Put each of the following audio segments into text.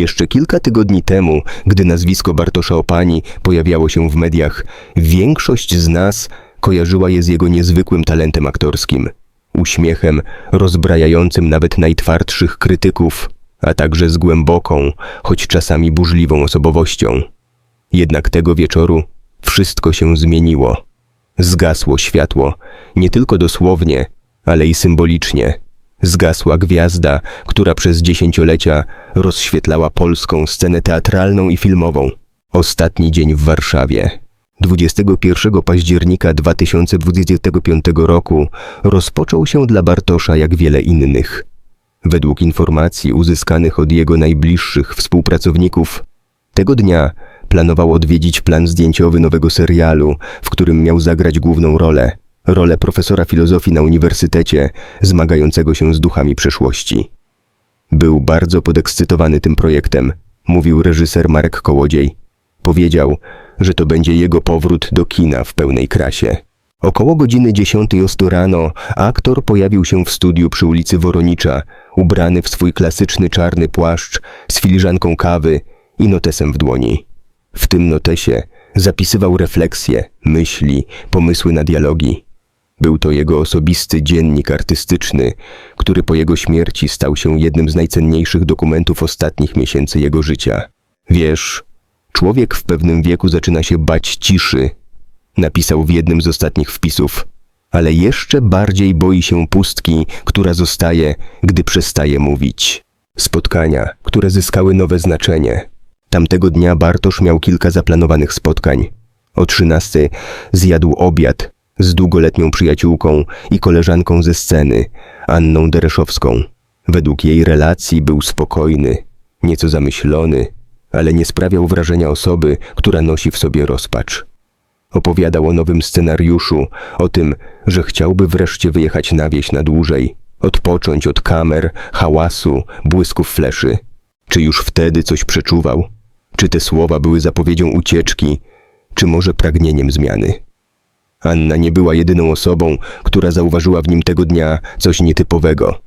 Jeszcze kilka tygodni temu, gdy nazwisko Bartosza Opani pojawiało się w mediach, większość z nas kojarzyła je z jego niezwykłym talentem aktorskim, uśmiechem rozbrajającym nawet najtwardszych krytyków, a także z głęboką, choć czasami burzliwą osobowością. Jednak tego wieczoru wszystko się zmieniło. Zgasło światło, nie tylko dosłownie, ale i symbolicznie. Zgasła gwiazda, która przez dziesięciolecia rozświetlała polską scenę teatralną i filmową. Ostatni dzień w Warszawie. 21 października 2025 roku rozpoczął się dla Bartosza jak wiele innych. Według informacji uzyskanych od jego najbliższych współpracowników, tego dnia planował odwiedzić plan zdjęciowy nowego serialu, w którym miał zagrać główną rolę rolę profesora filozofii na uniwersytecie, zmagającego się z duchami przeszłości. Był bardzo podekscytowany tym projektem, mówił reżyser Marek Kołodziej. Powiedział, że to będzie jego powrót do kina w pełnej krasie. Około godziny 10 ostu rano aktor pojawił się w studiu przy ulicy Woronicza, ubrany w swój klasyczny czarny płaszcz z filiżanką kawy i notesem w dłoni. W tym notesie zapisywał refleksje, myśli, pomysły na dialogi. Był to jego osobisty dziennik artystyczny, który po jego śmierci stał się jednym z najcenniejszych dokumentów ostatnich miesięcy jego życia. Wiesz, człowiek w pewnym wieku zaczyna się bać ciszy, napisał w jednym z ostatnich wpisów, ale jeszcze bardziej boi się pustki, która zostaje, gdy przestaje mówić. Spotkania, które zyskały nowe znaczenie. Tamtego dnia Bartosz miał kilka zaplanowanych spotkań. O 13 zjadł obiad z długoletnią przyjaciółką i koleżanką ze sceny, Anną Dereszowską. Według jej relacji był spokojny, nieco zamyślony, ale nie sprawiał wrażenia osoby, która nosi w sobie rozpacz. Opowiadał o nowym scenariuszu, o tym, że chciałby wreszcie wyjechać na wieś na dłużej, odpocząć od kamer, hałasu, błysków fleszy. Czy już wtedy coś przeczuwał? Czy te słowa były zapowiedzią ucieczki, czy może pragnieniem zmiany? Anna nie była jedyną osobą, która zauważyła w nim tego dnia coś nietypowego.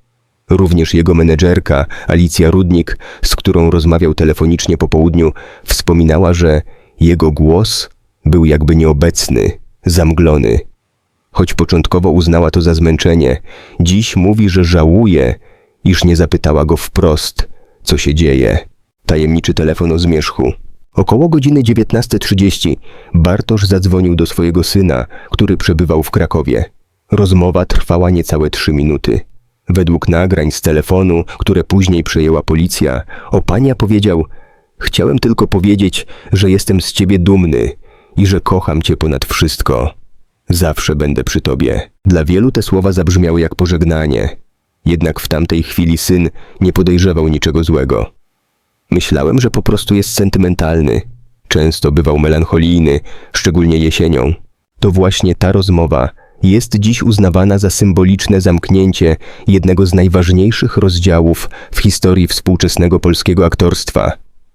Również jego menedżerka, Alicja Rudnik, z którą rozmawiał telefonicznie po południu, wspominała, że jego głos był jakby nieobecny, zamglony. Choć początkowo uznała to za zmęczenie, dziś mówi, że żałuje, iż nie zapytała go wprost, co się dzieje. Tajemniczy telefon o zmierzchu. Około godziny 19.30 Bartosz zadzwonił do swojego syna, który przebywał w Krakowie. Rozmowa trwała niecałe trzy minuty. Według nagrań z telefonu, które później przejęła policja, Opania powiedział Chciałem tylko powiedzieć, że jestem z ciebie dumny i że kocham cię ponad wszystko. Zawsze będę przy tobie. Dla wielu te słowa zabrzmiały jak pożegnanie. Jednak w tamtej chwili syn nie podejrzewał niczego złego. Myślałem, że po prostu jest sentymentalny. Często bywał melancholijny, szczególnie jesienią. To właśnie ta rozmowa jest dziś uznawana za symboliczne zamknięcie jednego z najważniejszych rozdziałów w historii współczesnego polskiego aktorstwa.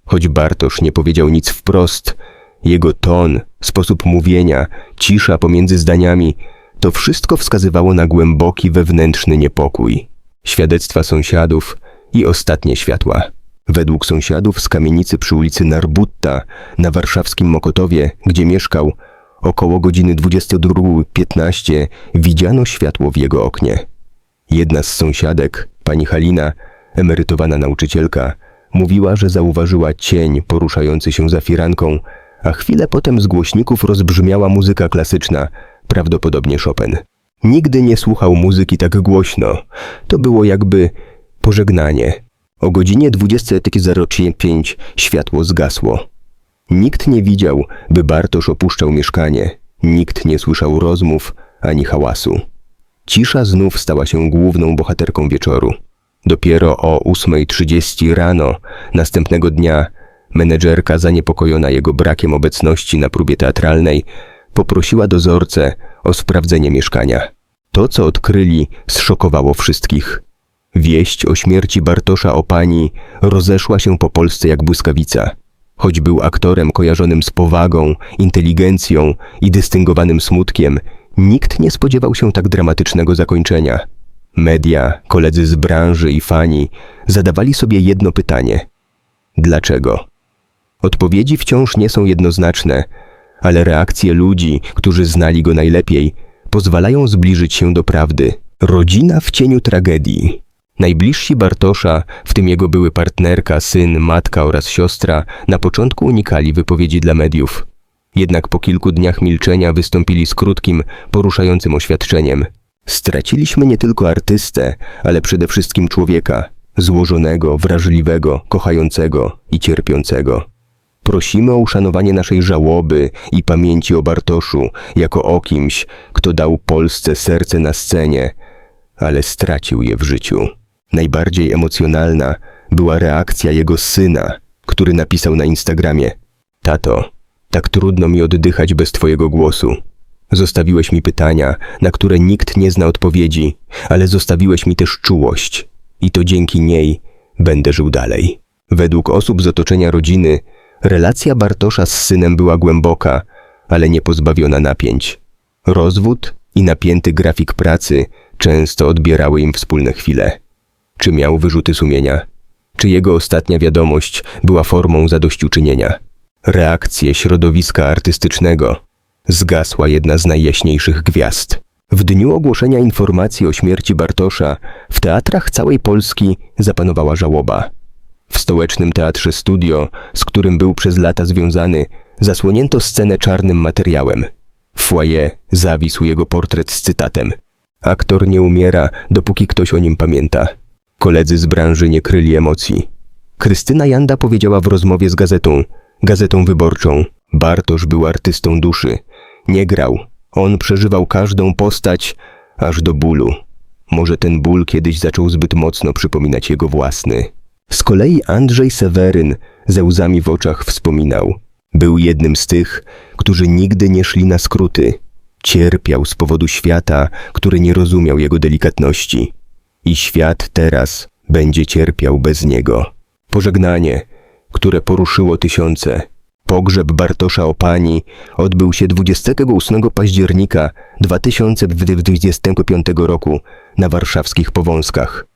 Choć Bartosz nie powiedział nic wprost, jego ton, sposób mówienia, cisza pomiędzy zdaniami, to wszystko wskazywało na głęboki wewnętrzny niepokój. Świadectwa sąsiadów i ostatnie światła. Według sąsiadów z kamienicy przy ulicy Narbutta na warszawskim Mokotowie, gdzie mieszkał, około godziny 22.15 widziano światło w jego oknie. Jedna z sąsiadek, pani Halina, emerytowana nauczycielka, mówiła, że zauważyła cień poruszający się za firanką, a chwilę potem z głośników rozbrzmiała muzyka klasyczna, prawdopodobnie Chopin. Nigdy nie słuchał muzyki tak głośno. To było jakby pożegnanie. O godzinie 20.05 światło zgasło. Nikt nie widział, by Bartosz opuszczał mieszkanie. Nikt nie słyszał rozmów ani hałasu. Cisza znów stała się główną bohaterką wieczoru. Dopiero o 8.30 rano następnego dnia menedżerka zaniepokojona jego brakiem obecności na próbie teatralnej poprosiła dozorcę o sprawdzenie mieszkania. To, co odkryli, zszokowało wszystkich. Wieść o śmierci Bartosza Opani rozeszła się po Polsce jak błyskawica. Choć był aktorem kojarzonym z powagą, inteligencją i dystyngowanym smutkiem, nikt nie spodziewał się tak dramatycznego zakończenia. Media, koledzy z branży i fani zadawali sobie jedno pytanie. Dlaczego? Odpowiedzi wciąż nie są jednoznaczne, ale reakcje ludzi, którzy znali go najlepiej, pozwalają zbliżyć się do prawdy. Rodzina w cieniu tragedii. Najbliżsi Bartosza, w tym jego były partnerka, syn, matka oraz siostra, na początku unikali wypowiedzi dla mediów. Jednak po kilku dniach milczenia wystąpili z krótkim, poruszającym oświadczeniem. Straciliśmy nie tylko artystę, ale przede wszystkim człowieka, złożonego, wrażliwego, kochającego i cierpiącego. Prosimy o uszanowanie naszej żałoby i pamięci o Bartoszu jako o kimś, kto dał Polsce serce na scenie, ale stracił je w życiu. Najbardziej emocjonalna była reakcja jego syna, który napisał na Instagramie: Tato, tak trudno mi oddychać bez twojego głosu. Zostawiłeś mi pytania, na które nikt nie zna odpowiedzi, ale zostawiłeś mi też czułość i to dzięki niej będę żył dalej. Według osób z otoczenia rodziny, relacja Bartosza z synem była głęboka, ale nie pozbawiona napięć. Rozwód i napięty grafik pracy często odbierały im wspólne chwile. Czy miał wyrzuty sumienia? Czy jego ostatnia wiadomość była formą zadośćuczynienia? Reakcje środowiska artystycznego. Zgasła jedna z najjaśniejszych gwiazd. W dniu ogłoszenia informacji o śmierci Bartosza w teatrach całej Polski zapanowała żałoba. W stołecznym teatrze studio, z którym był przez lata związany, zasłonięto scenę czarnym materiałem. W foyer zawisł jego portret z cytatem: Aktor nie umiera, dopóki ktoś o nim pamięta. Koledzy z branży nie kryli emocji. Krystyna Janda powiedziała w rozmowie z gazetą, gazetą wyborczą: Bartosz był artystą duszy. Nie grał. On przeżywał każdą postać, aż do bólu. Może ten ból kiedyś zaczął zbyt mocno przypominać jego własny. Z kolei Andrzej Seweryn ze łzami w oczach wspominał: Był jednym z tych, którzy nigdy nie szli na skróty. Cierpiał z powodu świata, który nie rozumiał jego delikatności. I świat teraz będzie cierpiał bez niego. Pożegnanie, które poruszyło tysiące. Pogrzeb Bartosza Opani odbył się 28 października 2025 roku na warszawskich Powązkach.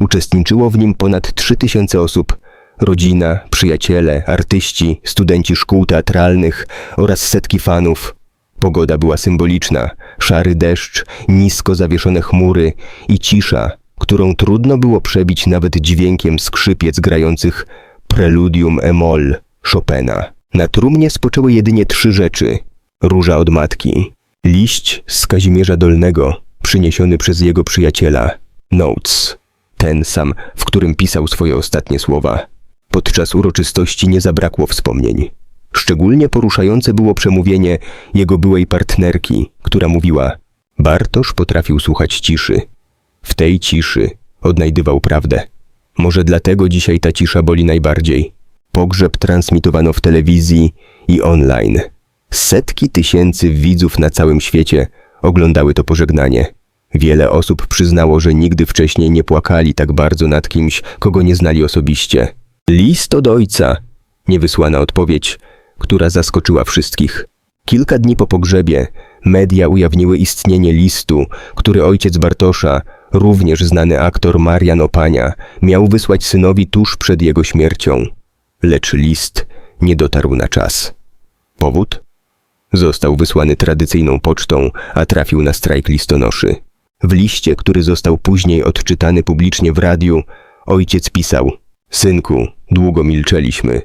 Uczestniczyło w nim ponad 3000 osób, rodzina, przyjaciele, artyści, studenci szkół teatralnych oraz setki fanów. Pogoda była symboliczna, szary deszcz, nisko zawieszone chmury i cisza, którą trudno było przebić nawet dźwiękiem skrzypiec grających Preludium e-moll Chopina. Na trumnie spoczęły jedynie trzy rzeczy. Róża od matki, liść z Kazimierza Dolnego, przyniesiony przez jego przyjaciela, Notes, ten sam, w którym pisał swoje ostatnie słowa. Podczas uroczystości nie zabrakło wspomnień. Szczególnie poruszające było przemówienie jego byłej partnerki, która mówiła: Bartosz potrafił słuchać ciszy. W tej ciszy odnajdywał prawdę. Może dlatego dzisiaj ta cisza boli najbardziej. Pogrzeb transmitowano w telewizji i online. Setki tysięcy widzów na całym świecie oglądały to pożegnanie. Wiele osób przyznało, że nigdy wcześniej nie płakali tak bardzo nad kimś, kogo nie znali osobiście. List od ojca. Niewysłana odpowiedź, która zaskoczyła wszystkich. Kilka dni po pogrzebie media ujawniły istnienie listu, który ojciec Bartosza, również znany aktor Marian Opania, miał wysłać synowi tuż przed jego śmiercią. Lecz list nie dotarł na czas. Powód? Został wysłany tradycyjną pocztą, a trafił na strajk listonoszy. W liście, który został później odczytany publicznie w radiu, ojciec pisał: Synku, długo milczeliśmy.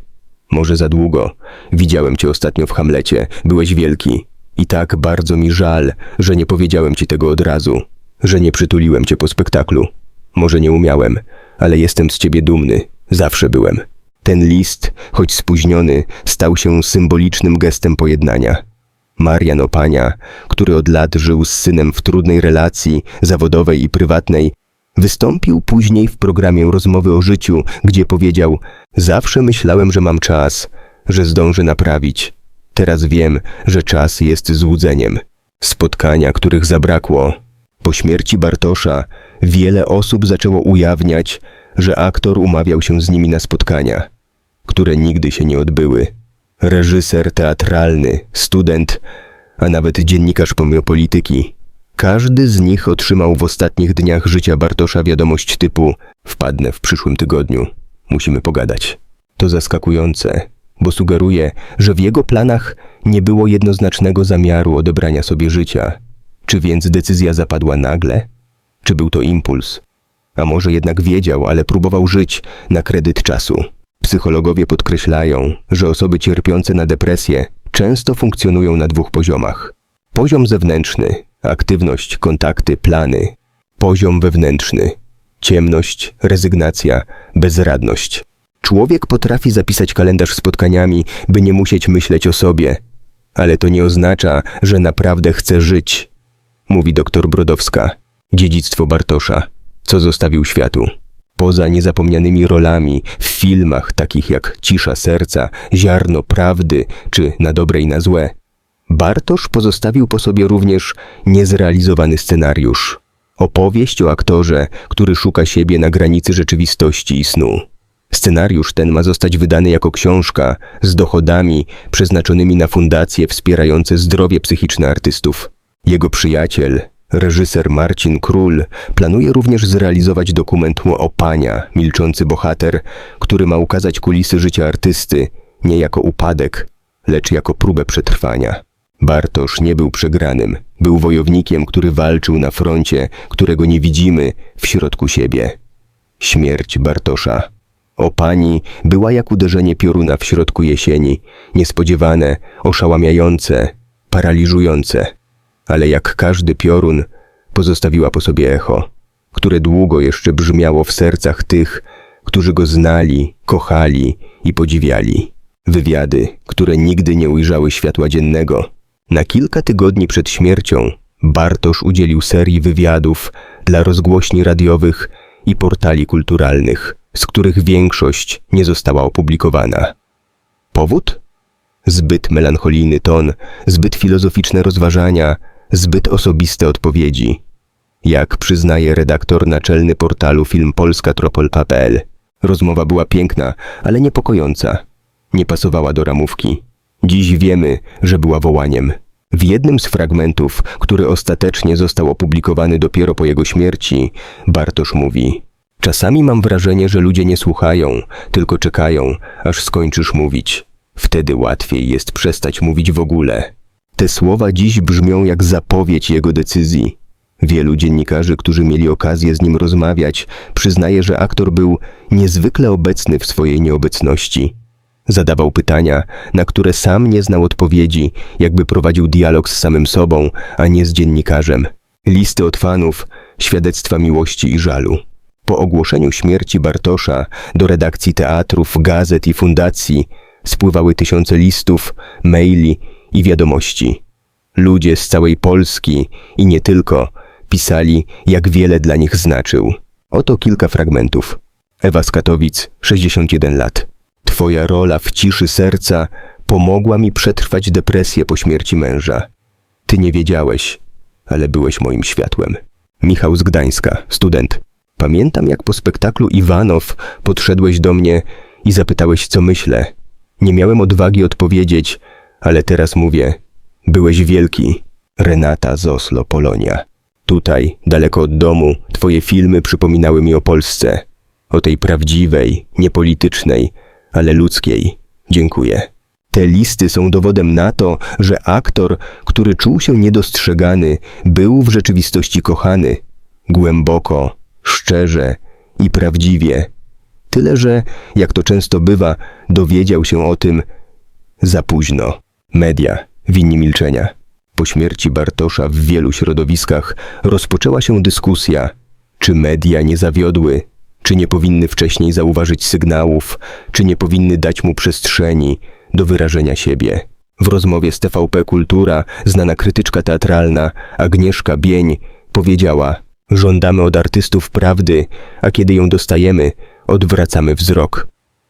Może za długo. Widziałem cię ostatnio w Hamlecie, byłeś wielki. I tak bardzo mi żal, że nie powiedziałem ci tego od razu, że nie przytuliłem cię po spektaklu. Może nie umiałem, ale jestem z ciebie dumny. Zawsze byłem. Ten list, choć spóźniony, stał się symbolicznym gestem pojednania. Marian Opania, który od lat żył z synem w trudnej relacji zawodowej i prywatnej, wystąpił później w programie Rozmowy o życiu, gdzie powiedział: Zawsze myślałem, że mam czas, że zdążę naprawić. Teraz wiem, że czas jest złudzeniem. Spotkania, których zabrakło. Po śmierci Bartosza wiele osób zaczęło ujawniać, że aktor umawiał się z nimi na spotkania, które nigdy się nie odbyły. Reżyser teatralny, student, a nawet dziennikarz pomimo polityki. Każdy z nich otrzymał w ostatnich dniach życia Bartosza wiadomość typu wpadnę w przyszłym tygodniu, musimy pogadać. To zaskakujące, bo sugeruje, że w jego planach nie było jednoznacznego zamiaru odebrania sobie życia. Czy więc decyzja zapadła nagle? Czy był to impuls? A może jednak wiedział, ale próbował żyć na kredyt czasu. Psychologowie podkreślają, że osoby cierpiące na depresję często funkcjonują na dwóch poziomach. Poziom zewnętrzny, aktywność, kontakty, plany. Poziom wewnętrzny, ciemność, rezygnacja, bezradność. Człowiek potrafi zapisać kalendarz spotkaniami, by nie musieć myśleć o sobie, ale to nie oznacza, że naprawdę chce żyć, mówi doktor Brodowska. Dziedzictwo Bartosza, co zostawił światu. Poza niezapomnianymi rolami w filmach takich jak Cisza serca, Ziarno prawdy czy Na dobre i na złe, Bartosz pozostawił po sobie również niezrealizowany scenariusz. Opowieść o aktorze, który szuka siebie na granicy rzeczywistości i snu. Scenariusz ten ma zostać wydany jako książka z dochodami przeznaczonymi na fundacje wspierające zdrowie psychiczne artystów. Jego przyjaciel, reżyser Marcin Król, planuje również zrealizować dokument Opania, milczący bohater, który ma ukazać kulisy życia artysty nie jako upadek, lecz jako próbę przetrwania. Bartosz nie był przegranym, był wojownikiem, który walczył na froncie, którego nie widzimy w środku siebie. Śmierć Bartosza. O pani była jak uderzenie pioruna w środku jesieni, niespodziewane, oszałamiające, paraliżujące. Ale jak każdy piorun, pozostawiła po sobie echo, które długo jeszcze brzmiało w sercach tych, którzy go znali, kochali i podziwiali. Wywiady, które nigdy nie ujrzały światła dziennego. Na kilka tygodni przed śmiercią Bartosz udzielił serii wywiadów dla rozgłośni radiowych i portali kulturalnych, z których większość nie została opublikowana. Powód? Zbyt melancholijny ton, zbyt filozoficzne rozważania, zbyt osobiste odpowiedzi. Jak przyznaje redaktor naczelny portalu filmpolska.pl, rozmowa była piękna, ale niepokojąca. Nie pasowała do ramówki. Dziś wiemy, że była wołaniem. W jednym z fragmentów, który ostatecznie został opublikowany dopiero po jego śmierci, Bartosz mówi: Czasami mam wrażenie, że ludzie nie słuchają, tylko czekają, aż skończysz mówić. Wtedy łatwiej jest przestać mówić w ogóle. Te słowa dziś brzmią jak zapowiedź jego decyzji. Wielu dziennikarzy, którzy mieli okazję z nim rozmawiać, przyznaje, że aktor był niezwykle obecny w swojej nieobecności. Zadawał pytania, na które sam nie znał odpowiedzi, jakby prowadził dialog z samym sobą, a nie z dziennikarzem. Listy od fanów, świadectwa miłości i żalu. Po ogłoszeniu śmierci Bartosza do redakcji teatrów, gazet i fundacji spływały tysiące listów, maili i wiadomości. Ludzie z całej Polski i nie tylko pisali, jak wiele dla nich znaczył. Oto kilka fragmentów. Ewa z Katowic, 61 lat. Twoja rola w ciszy serca pomogła mi przetrwać depresję po śmierci męża. Ty nie wiedziałeś, ale byłeś moim światłem. Michał z Gdańska, student. Pamiętam, jak po spektaklu Iwanow podszedłeś do mnie i zapytałeś, co myślę. Nie miałem odwagi odpowiedzieć, ale teraz mówię: Byłeś wielki. Renata z Oslo, Polonia. Tutaj, daleko od domu, twoje filmy przypominały mi o Polsce. O tej prawdziwej, niepolitycznej, ale ludzkiej. Dziękuję. Te listy są dowodem na to, że aktor, który czuł się niedostrzegany, był w rzeczywistości kochany. Głęboko, szczerze i prawdziwie. Tyle, że, jak to często bywa, dowiedział się o tym za późno. Media winni milczenia. Po śmierci Bartosza w wielu środowiskach rozpoczęła się dyskusja, czy media nie zawiodły, czy nie powinny wcześniej zauważyć sygnałów, czy nie powinny dać mu przestrzeni do wyrażenia siebie. W rozmowie z TVP Kultura znana krytyczka teatralna Agnieszka Bień powiedziała: Żądamy od artystów prawdy, a kiedy ją dostajemy, odwracamy wzrok,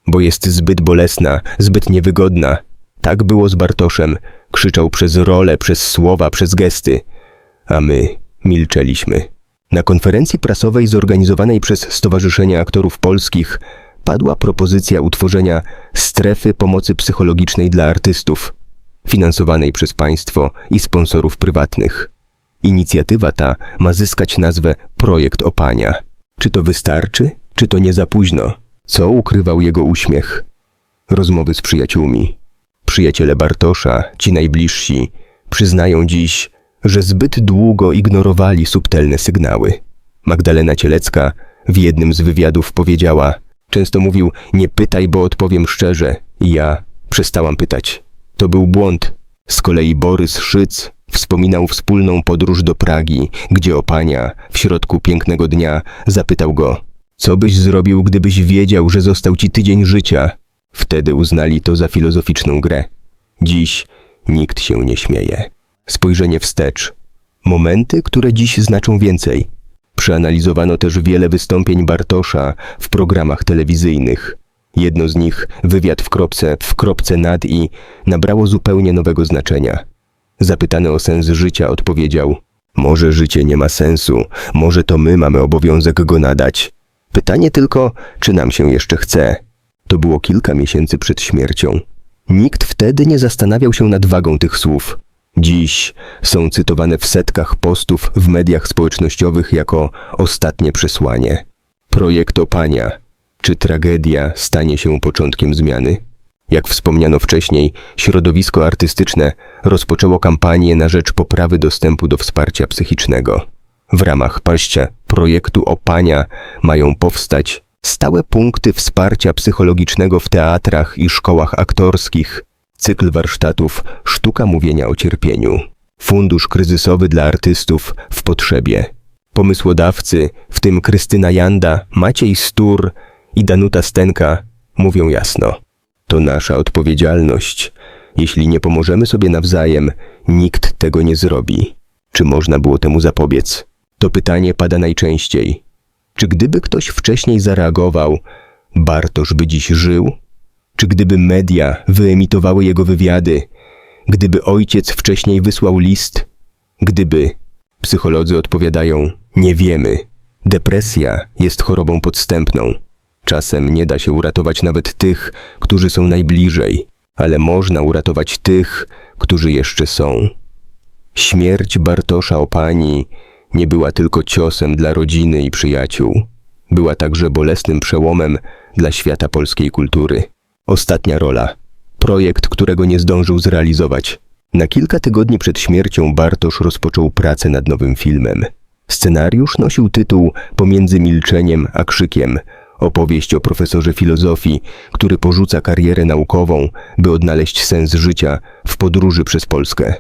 bo jest zbyt bolesna, zbyt niewygodna. Tak było z Bartoszem, krzyczał przez role, przez słowa, przez gesty, a my milczeliśmy. Na konferencji prasowej zorganizowanej przez Stowarzyszenie Aktorów Polskich padła propozycja utworzenia strefy pomocy psychologicznej dla artystów, finansowanej przez państwo i sponsorów prywatnych. Inicjatywa ta ma zyskać nazwę Projekt Opania. Czy to wystarczy, czy to nie za późno? Co ukrywał jego uśmiech? rozmowy z przyjaciółmi. Przyjaciele Bartosza, ci najbliżsi, przyznają dziś, że zbyt długo ignorowali subtelne sygnały. Magdalena Cielecka w jednym z wywiadów powiedziała: Często mówił: Nie pytaj, bo odpowiem szczerze. I ja przestałam pytać. To był błąd. Z kolei Borys Szyc wspominał wspólną podróż do Pragi, gdzie opania w środku pięknego dnia zapytał go: Co byś zrobił, gdybyś wiedział, że został ci tydzień życia? Wtedy uznali to za filozoficzną grę. Dziś nikt się nie śmieje. Spojrzenie wstecz. Momenty, które dziś znaczą więcej. Przeanalizowano też wiele wystąpień Bartosza w programach telewizyjnych. Jedno z nich, wywiad w kropce, w kropce nad i, nabrało zupełnie nowego znaczenia. Zapytany o sens życia odpowiedział: Może życie nie ma sensu, może to my mamy obowiązek go nadać. Pytanie tylko, czy nam się jeszcze chce. To było kilka miesięcy przed śmiercią. Nikt wtedy nie zastanawiał się nad wagą tych słów. Dziś są cytowane w setkach postów w mediach społecznościowych jako ostatnie przesłanie. Projekt opania. Czy tragedia stanie się początkiem zmiany? Jak wspomniano wcześniej, środowisko artystyczne rozpoczęło kampanię na rzecz poprawy dostępu do wsparcia psychicznego. W ramach paścia projektu opania mają powstać stałe punkty wsparcia psychologicznego w teatrach i szkołach aktorskich, cykl warsztatów Sztuka mówienia o cierpieniu, fundusz kryzysowy dla artystów w potrzebie. Pomysłodawcy, w tym Krystyna Janda, Maciej Stur i Danuta Stenka, mówią jasno. To nasza odpowiedzialność. Jeśli nie pomożemy sobie nawzajem, nikt tego nie zrobi. Czy można było temu zapobiec? To pytanie pada najczęściej. Czy gdyby ktoś wcześniej zareagował, Bartosz by dziś żył? Czy gdyby media wyemitowały jego wywiady? Gdyby ojciec wcześniej wysłał list? Gdyby. Psycholodzy odpowiadają: Nie wiemy. Depresja jest chorobą podstępną. Czasem nie da się uratować nawet tych, którzy są najbliżej, ale można uratować tych, którzy jeszcze są. Śmierć Bartosza Opani nie była tylko ciosem dla rodziny i przyjaciół. Była także bolesnym przełomem dla świata polskiej kultury. Ostatnia rola. Projekt, którego nie zdążył zrealizować. Na kilka tygodni przed śmiercią Bartosz rozpoczął pracę nad nowym filmem. Scenariusz nosił tytuł Pomiędzy milczeniem a krzykiem. Opowieść o profesorze filozofii, który porzuca karierę naukową, by odnaleźć sens życia w podróży przez Polskę.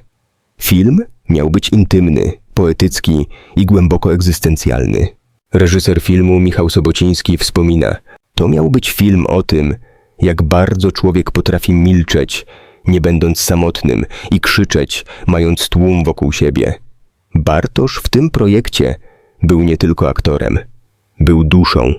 Film miał być intymny, poetycki i głęboko egzystencjalny. Reżyser filmu Michał Sobociński wspomina: To miał być film o tym, jak bardzo człowiek potrafi milczeć, nie będąc samotnym, i krzyczeć, mając tłum wokół siebie. Bartosz w tym projekcie był nie tylko aktorem, był duszą.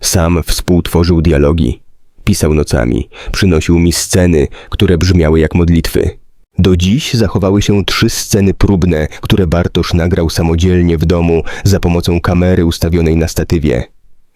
Sam współtworzył dialogi, pisał nocami, przynosił mi sceny, które brzmiały jak modlitwy. Do dziś zachowały się trzy sceny próbne, które Bartosz nagrał samodzielnie w domu za pomocą kamery ustawionej na statywie.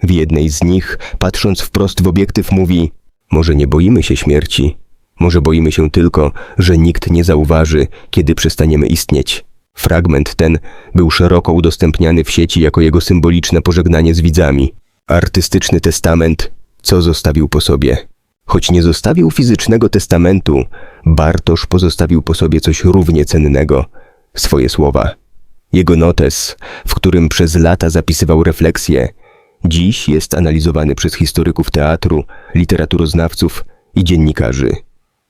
W jednej z nich, patrząc wprost w obiektyw, mówi: Może nie boimy się śmierci, może boimy się tylko, że nikt nie zauważy, kiedy przestaniemy istnieć. Fragment ten był szeroko udostępniany w sieci jako jego symboliczne pożegnanie z widzami. Artystyczny testament, co zostawił po sobie. Choć nie zostawił fizycznego testamentu, Bartosz pozostawił po sobie coś równie cennego swoje słowa. Jego notes, w którym przez lata zapisywał refleksje, dziś jest analizowany przez historyków teatru, literaturoznawców i dziennikarzy.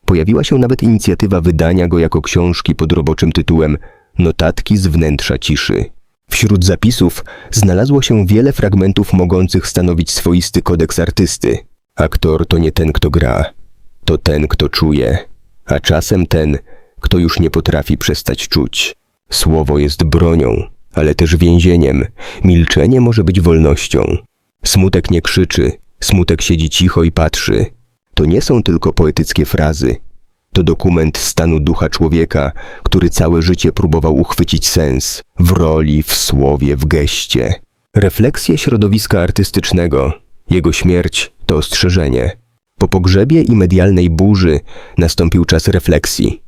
Pojawiła się nawet inicjatywa wydania go jako książki pod roboczym tytułem Notatki z wnętrza ciszy. Wśród zapisów znalazło się wiele fragmentów mogących stanowić swoisty kodeks artysty. Aktor to nie ten, kto gra, to ten, kto czuje, a czasem ten, kto już nie potrafi przestać czuć. Słowo jest bronią, ale też więzieniem. Milczenie może być wolnością. Smutek nie krzyczy, smutek siedzi cicho i patrzy. To nie są tylko poetyckie frazy. To dokument stanu ducha człowieka, który całe życie próbował uchwycić sens w roli, w słowie, w geście. Refleksje środowiska artystycznego, jego śmierć to ostrzeżenie. Po pogrzebie i medialnej burzy nastąpił czas refleksji.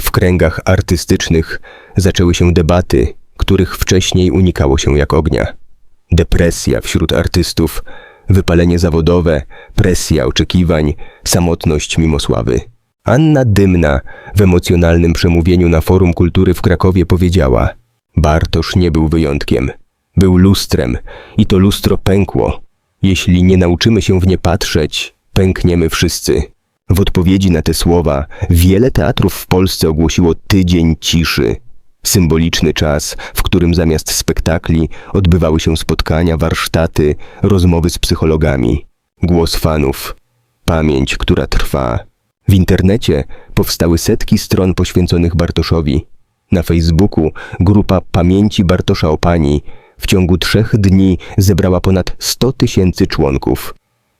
W kręgach artystycznych zaczęły się debaty, których wcześniej unikało się jak ognia. Depresja wśród artystów wypalenie zawodowe, presja oczekiwań, samotność mimo sławy. Anna Dymna w emocjonalnym przemówieniu na Forum Kultury w Krakowie powiedziała: Bartosz nie był wyjątkiem. Był lustrem i to lustro pękło. Jeśli nie nauczymy się w nie patrzeć, pękniemy wszyscy. W odpowiedzi na te słowa wiele teatrów w Polsce ogłosiło tydzień ciszy. Symboliczny czas, w którym zamiast spektakli odbywały się spotkania, warsztaty, rozmowy z psychologami. Głos fanów. Pamięć, która trwa. W internecie powstały setki stron poświęconych Bartoszowi. Na Facebooku grupa Pamięci Bartosza Opani w ciągu trzech dni zebrała ponad 100 tysięcy członków.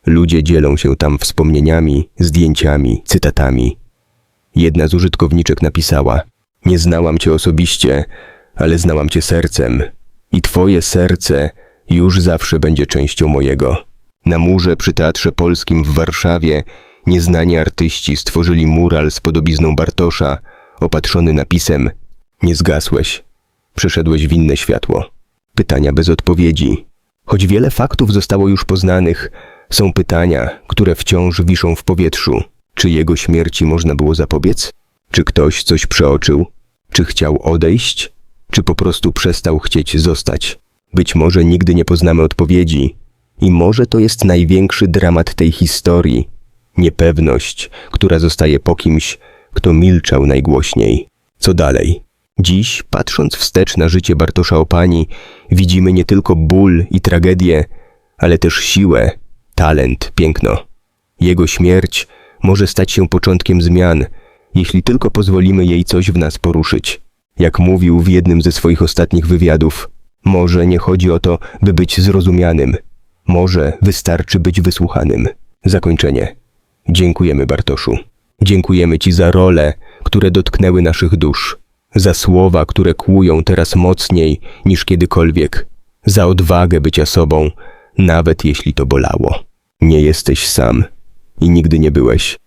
Ludzie dzielą się tam wspomnieniami, zdjęciami, cytatami. Jedna z użytkowniczek napisała: Nie znałam cię osobiście, ale znałam cię sercem. I twoje serce już zawsze będzie częścią mojego. Na murze przy Teatrze Polskim w Warszawie nieznani artyści stworzyli mural z podobizną Bartosza, opatrzony napisem: Nie zgasłeś, przeszedłeś w inne światło. Pytania bez odpowiedzi. Choć wiele faktów zostało już poznanych, są pytania, które wciąż wiszą w powietrzu. Czy jego śmierci można było zapobiec? Czy ktoś coś przeoczył? Czy chciał odejść? Czy po prostu przestał chcieć zostać? Być może nigdy nie poznamy odpowiedzi. I może to jest największy dramat tej historii. Niepewność, która zostaje po kimś, kto milczał najgłośniej. Co dalej? Dziś, patrząc wstecz na życie Bartosza Opani, widzimy nie tylko ból i tragedię, ale też siłę, talent, piękno. Jego śmierć może stać się początkiem zmian, jeśli tylko pozwolimy jej coś w nas poruszyć. Jak mówił w jednym ze swoich ostatnich wywiadów, może nie chodzi o to, by być zrozumianym. Może wystarczy być wysłuchanym. Zakończenie. Dziękujemy Bartoszu. Dziękujemy Ci za role, które dotknęły naszych dusz, za słowa, które kłują teraz mocniej niż kiedykolwiek, za odwagę bycia sobą, nawet jeśli to bolało. Nie jesteś sam i nigdy nie byłeś.